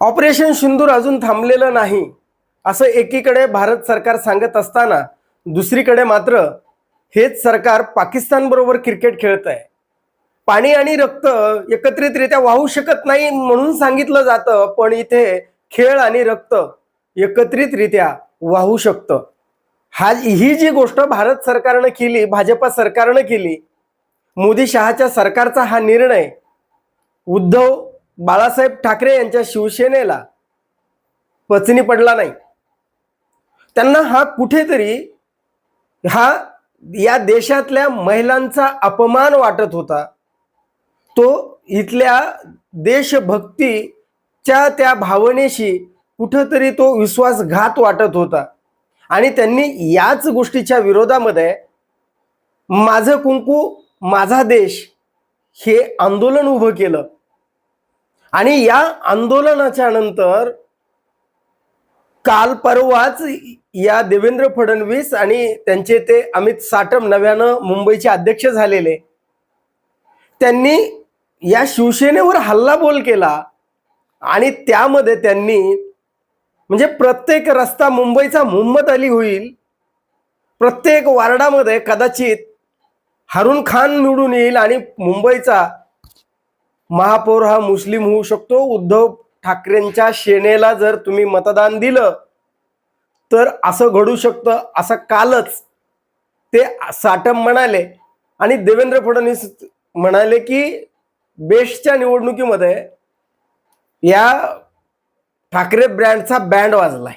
Operation सिंदूर अजून थांबलेलं नाही असं एकीकडे भारत सरकार सांगत असताना दुसरीकडे मात्र हेच सरकार पाकिस्तानबरोबर क्रिकेट खेळत आहे. पाणी आणि रक्त एकत्रितरित्या वाहू शकत नाही म्हणून सांगितलं जातं पण इथे खेळ आणि रक्त एकत्रितरित्या वाहू शकतं. हा ही जी गोष्ट भारत सरकारनं केली भाजपा सरकारनं केली मोदी शहाच्या सरकारचा हा निर्णय उद्धव बाळासाहेब ठाकरे यांच्या शिवसेनेला पचनी पडला नाही. त्यांना हा कुठेतरी हा या देशातल्या महिलांचा अपमान वाटत होता. तो इथल्या देशभक्तीच्या त्या भावनेशी कुठंतरी तो विश्वासघात वाटत होता. आणि त्यांनी याच गोष्टीच्या विरोधामध्ये माझं कुंकू माझा देश हे आंदोलन उभं केलं. आणि या आंदोलनाच्या नंतर काल परवाच या देवेंद्र फडणवीस आणि त्यांचे ते अमित साटम नव्यानं मुंबईचे अध्यक्ष झालेले त्यांनी या शिवसेनेवर हल्लाबोल केला आणि त्यामध्ये त्यांनी म्हणजे प्रत्येक रस्ता मुंबईचा मोहम्मद अली होईल प्रत्येक वार्डामध्ये कदाचित हारून खान निवडून येईल आणि मुंबईचा महापौर हा मुस्लिम होऊ शकतो. उद्धव ठाकरेंच्या सेनेला जर तुम्ही मतदान दिलं तर असं घडू शकतं. असं कालच ते साटम म्हणाले आणि देवेंद्र फडणवीस म्हणाले की बेस्टच्या निवडणुकीमध्ये या ठाकरे ब्रँडचा बँड वाजलाय.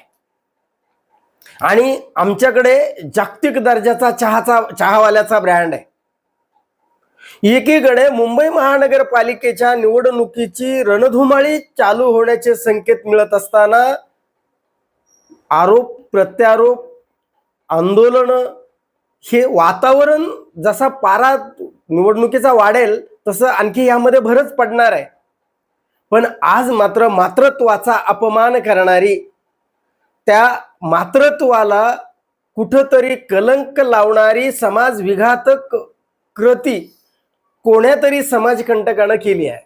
आणि आमच्याकडे जागतिक दर्जाचा चहाचा चहावाल्याचा ब्रँड आहे. एकीकडे मुंबई महानगरपालिकेच्या निवडणुकीची रणधुमाळी चालू होण्याचे संकेत मिळत असताना आरोप प्रत्यारोप आंदोलन हे वातावरण जसा पारा निवडणुकीचा वाढेल तसं आणखी यामध्ये भरच पडणार आहे. पण आज मात्र मातृत्वाचा अपमान करणारी त्या मातृत्वाला कुठंतरी कलंक लावणारी समाज विघातक कृती कोण्यातरी समाजकंटकानं केली आहे.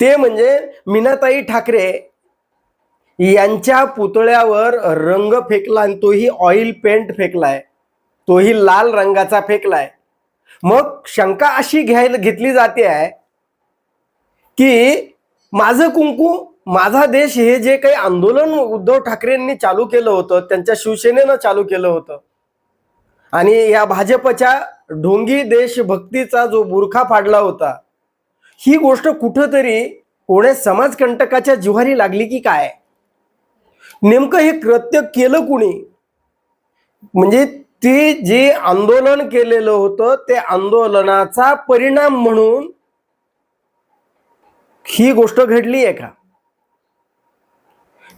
ते म्हणजे मीनाताई ठाकरे यांच्या पुतळ्यावर रंग फेकला आणि तोही ऑइल पेंट फेकलाय. तोही लाल रंगाचा फेकलाय. मग शंका अशी घ्यायला घेतली जाते आहे की माझं कुंकू माझा देश हे जे काही आंदोलन उद्धव ठाकरेंनी चालू केलं होतं त्यांच्या शिवसेनेनं चालू केलं होतं. आणि या भाजपच्या ढोंगी देशभक्तीचा जो बुरखा फाडला होता ही गोष्ट कुठंतरी कोण्या समाजकंटकाच्या जिव्हारी लागली की काय? नेमकं हे कृत्य केलं कुणी? म्हणजे ते जे आंदोलन केलेलं होतं ते आंदोलनाचा परिणाम म्हणून ही गोष्ट घडली आहे का?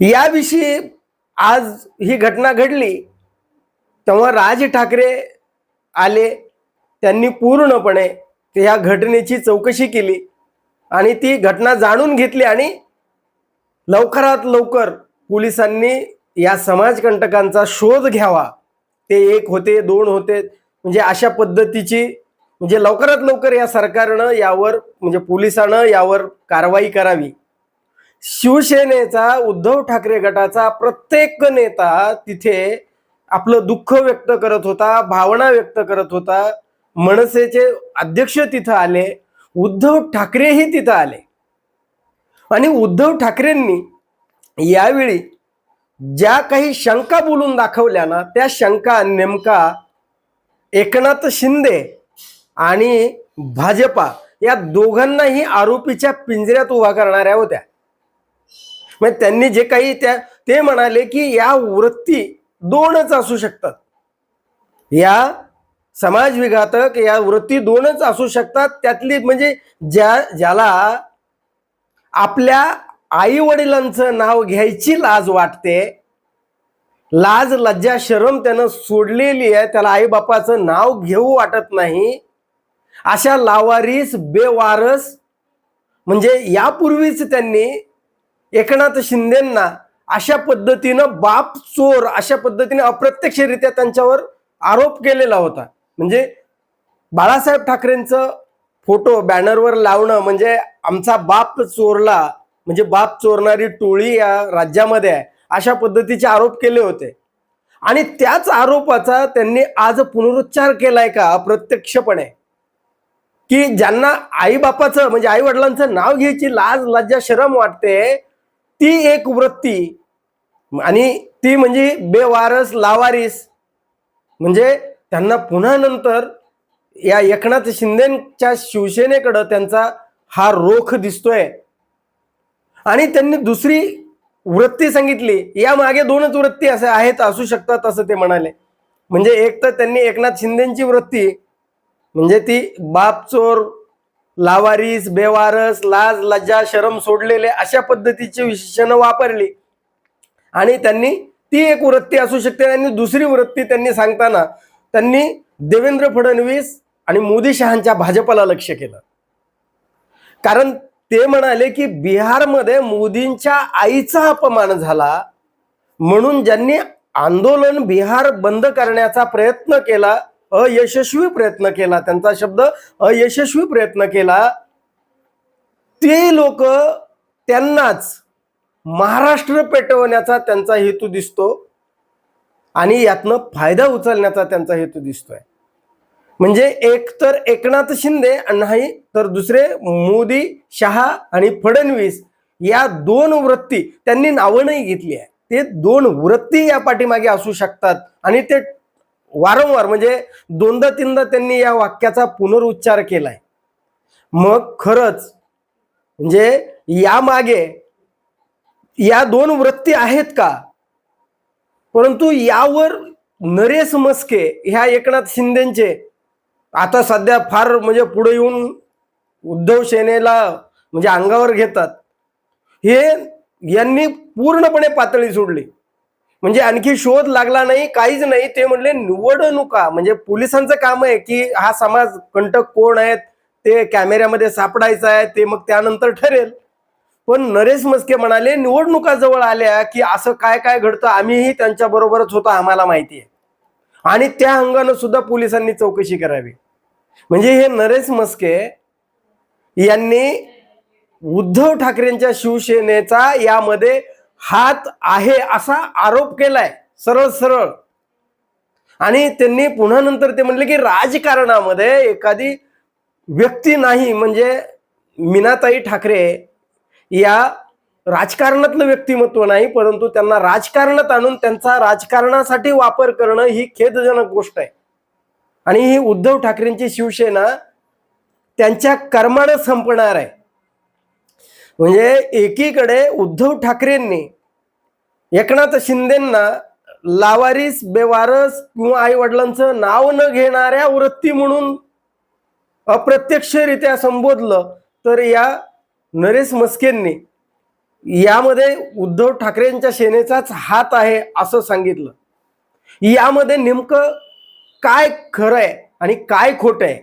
याविषयी आज ही घटना घडली तेव्हा राज ठाकरे आले त्यांनी पूर्णपणे ह्या घटनेची चौकशी केली आणि ती घटना जाणून घेतली आणि लवकरात लवकर पोलिसांनी या समाजकंटकांचा शोध घ्यावा. ते एक होते दोन होते म्हणजे अशा पद्धतीची म्हणजे लवकरात लवकर या सरकारनं यावर म्हणजे पोलिसानं यावर कारवाई करावी. शिवसेनेचा उद्धव ठाकरे गटाचा प्रत्येक नेता तिथे आपलं दुःख व्यक्त करत होता भावना व्यक्त करत होता. मनसेचे अध्यक्ष तिथं आले उद्धव ठाकरेही तिथं आले. आणि उद्धव ठाकरेंनी यावेळी ज्या काही शंका बोलून दाखवल्या ना त्या शंका नेमका एकनाथ शिंदे आणि भाजपा या दोघांनाही आरोपीच्या पिंजऱ्यात उभा करणाऱ्या होत्या. म्हणजे त्यांनी जे काही त्या ते म्हणाले की या वृत्ती दोनच असू शकतात. या समाज विघातक या वृत्ती दोनच असू शकतात. त्यातली म्हणजे ज्या ज्याला आपल्या आई वडिलांचं नाव घ्यायची लाज वाटते लाज लज्जा शरम त्यानं सोडलेली आहे त्याला आई बापाचं नाव घेऊ वाटत नाही. अशा लावारीस बेवारस म्हणजे यापूर्वीच त्यांनी एकनाथ शिंदेंना अशा पद्धतीनं बाप चोर अशा पद्धतीने अप्रत्यक्षरित्या त्यांच्यावर आरोप केलेला होता. म्हणजे बाळासाहेब ठाकरेंचं फोटो बॅनरवर लावणं म्हणजे आमचा बाप चोरला म्हणजे बाप चोरणारी टोळी या राज्यामध्ये आहे अशा पद्धतीचे आरोप केले होते. आणि त्याच आरोपाचा त्यांनी आज पुनरुच्चार केलाय का अप्रत्यक्षपणे? की ज्यांना आईबापाचं म्हणजे आई वडिलांचं नाव घ्यायची लाज लज्जा शरम वाटते ती एक वृत्ती आणि ती म्हणजे बेवारस लावारिस म्हणजे त्यांना पुन्हा नंतर या एकनाथ शिंदेच्या शिवसेनेकडं त्यांचा हा रोख दिसतोय. आणि त्यांनी दुसरी वृत्ती सांगितली. या मागे दोनच वृत्ती असे आहेत असू शकतात असं ते म्हणाले. म्हणजे एक तर त्यांनी एकनाथ शिंदेची वृत्ती म्हणजे ती बाप चोर लावारीस बेवारस लाज लज्जा शरम सोडलेले अशा पद्धतीची विशेषणं वापरली. आणि त्यांनी ती एक वृत्ती असू शकते आणि दुसरी वृत्ती त्यांनी सांगताना त्यांनी देवेंद्र फडणवीस आणि मोदी शहांच्या भाजपला लक्ष केलं. कारण ते म्हणाले की बिहारमध्ये मोदींच्या आईचा अपमान झाला म्हणून ज्यांनी आंदोलन बिहार बंद करण्याचा प्रयत्न केला अयशस्वी प्रयत्न केला त्यांचा शब्द अयशस्वी प्रयत्न केला ते लोक त्यांनाच महाराष्ट्र पेटवण्याचा त्यांचा हेतू दिसतो. आणि यातनं फायदा उचलण्याचा त्यांचा हेतू दिसतोय. म्हणजे एक तर एकनाथ शिंदे नाही तर दुसरे मोदी शहा आणि फडणवीस या दोन वृत्ती त्यांनी नावं नाही घेतली आहे. ते दोन वृत्ती या पाठीमागे असू शकतात आणि ते वारंवार म्हणजे दोनदा तीनदा त्यांनी या वाक्याचा पुनरुच्चार केलाय. मग खरंच म्हणजे यामागे या दोन वृत्ती आहेत का? परंतु यावर नरेश मस्के ह्या एकनाथ शिंदेचे आता सध्या फार म्हणजे पुढे येऊन उद्धव सेनेला म्हणजे अंगावर घेतात. हे यांनी पूर्णपणे पातळी सोडली. म्हणजे आणखी शोध लागला नाही काहीच नाही. ते म्हणले निवडणुका म्हणजे पोलिसांचं काम आहे की हा समाज कंटक कोण आहेत ते कॅमेऱ्यामध्ये सापडायचं आहे ते मग त्यानंतर ठरेल. पण नरेश मस्के म्हणाले निवडणुका जवळ आल्या की असं काय काय घडतं आम्हीही त्यांच्या बरोबरच होतो आम्हाला माहिती आहे. आणि त्या अंगानं सुद्धा पोलिसांनी चौकशी करावी. म्हणजे हे नरेश मस्के यांनी उद्धव ठाकरेंच्या शिवसेनेचा यामध्ये हात आहे असा आरोप केलाय सरळ सरळ. आणि त्यांनी पुन्हा नंतर ते म्हणले की राजकारणामध्ये एखादी व्यक्ती नाही म्हणजे मीनाताई ठाकरे या राजकारणातलं व्यक्तिमत्व नाही परंतु त्यांना राजकारणात आणून त्यांचा राजकारणासाठी वापर करणं ही खेदजनक गोष्ट आहे. आणि ही उद्धव ठाकरेंची शिवसेना त्यांच्या कर्मानं संपणार आहे. म्हणजे एकीकडे उद्धव ठाकरेंनी एकनाथ शिंदेंना लावारिस बेवारस किंवा आई वडिलांचं नाव न घेणाऱ्या वृत्ती म्हणून अप्रत्यक्षरित्या संबोधलं तर या नरेश मस्केंनी यामध्ये उद्धव ठाकरेंच्या सेनेचाच हात आहे असं सांगितलं. यामध्ये नेमकं काय खरं आहे आणि काय खोटं आहे?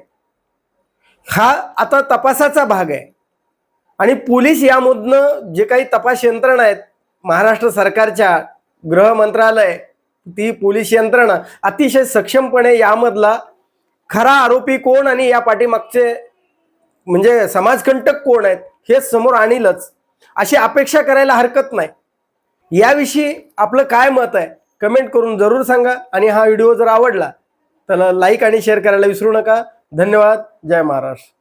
हा आता तपासाचा भाग आहे. आणि पोलीस यामधनं जे काही तपास यंत्रणा आहेत महाराष्ट्र सरकारच्या गृह मंत्रालय ती पोलीस यंत्रणा अतिशय सक्षमपणे यामधला खरा आरोपी कोण आणि या पाठीमागचे म्हणजे समाजकंटक कोण आहेत हे समोर आणीलच. अशी अपेक्षा करायला हरकत नाही. याविषयी आपलं काय मत आहे कमेंट करून जरूर सांगा आणि हा व्हिडिओ जर आवडला तर लाईक आणि शेअर करायला विसरू नका. धन्यवाद. जय महाराष्ट्र.